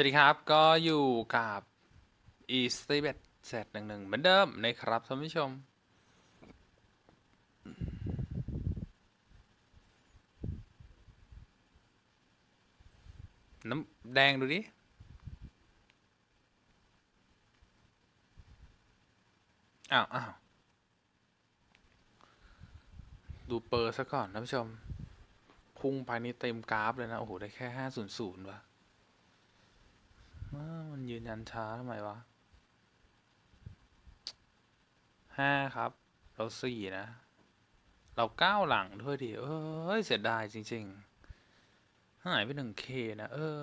สวัสดีครับ ก็อยู่กับ e s t b e t เซตหนึ่งหนึ่งเหมือนเดิมนะครับท่านผู้ชม น้ำแดงดูดิอ้าวอ้าวดูเปอร์ซะก่อนท่านผู้ชม พุ่งไปนี่เต็มกราฟเลยนะ โอ้โห ได้แค่ห้าศูนย์ศูนย์วะ อ้ามันยืนยันช้าทำไมวะห้าครับ เราสี่นะ เราเก้าหลังด้วยดิเอ้ยเสียดายจริงๆหายไปหนึ่งเคนะ เออ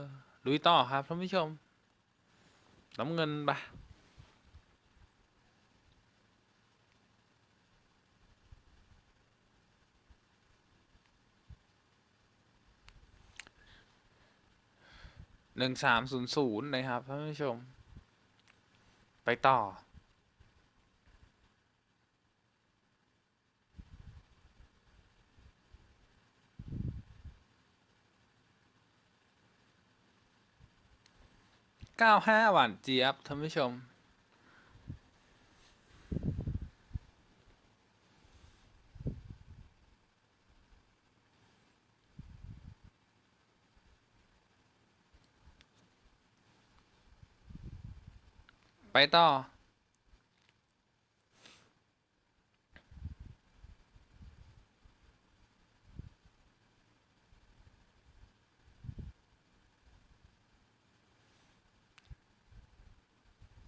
ลุยต่อครับท่านผู้ชมน้ำเงินไปะ หนึ่งสามศูนย์ศูนย์นะครับท่านผู้ชม ไปต่อ เก้าห้าหวานเจี๊ยบท่านผู้ชม ไปต่อ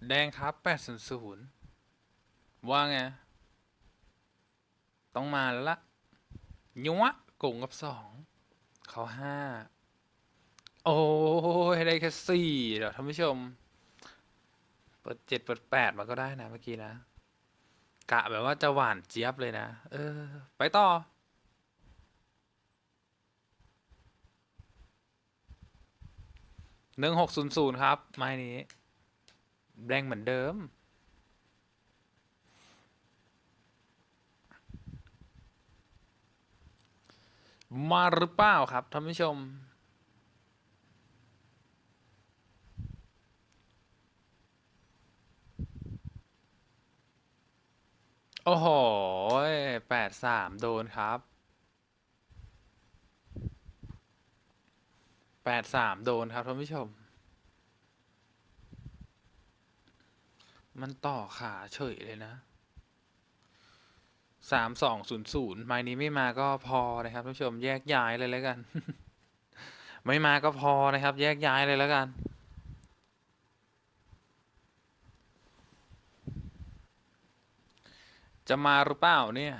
แดงครับแปดศูนย์ศูนย์ว่าไง ต้องมาแล้วละยัวกุ่งกับสอง เขาห้า โอ้ยได้แค่สี่เดี๋ยวท่านผู้ชม ปิดเจ็ดเปิดแปดมาก็ได้นะเมื่อกี้นะ กะแบบว่าจะหวานเจี๊ยบเลยนะ เออ ไปต่อ หนึ่งหกศูนย์ศูนย์ครับ ไม้นี้แดงเหมือนเดิม มาหรือเปล่าครับท่านผู้ชม โอ้โหแปดสามโดนครับแปดสามโดนครับท่านผู้ชม มันต่อขาเฉยเลยนะสามสองศูนย์ศูนย์ไม้นี้ไม่มาก็พอนะครับท่านผู้ชมแยกย้ายเลยแล้วกัน ไม่มาก็พอนะครับ แยกย้ายเลยแล้วกัน จะมาหรือเปล่าเนี่ย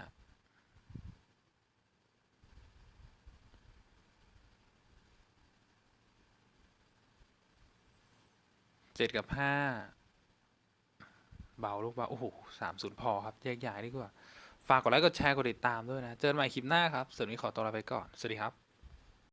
เจ็ดกับห้า เบาลูกเบา โอ้โหสามศูนย์พอครับแยกย้ายดีกว่า ฝากกดไลค์ กดแชร์ กดติดตามด้วยนะ เจอกันใหม่คลิปหน้าครับส่วนวันนี้ขอตัวลาไปก่อน สวัสดีครับ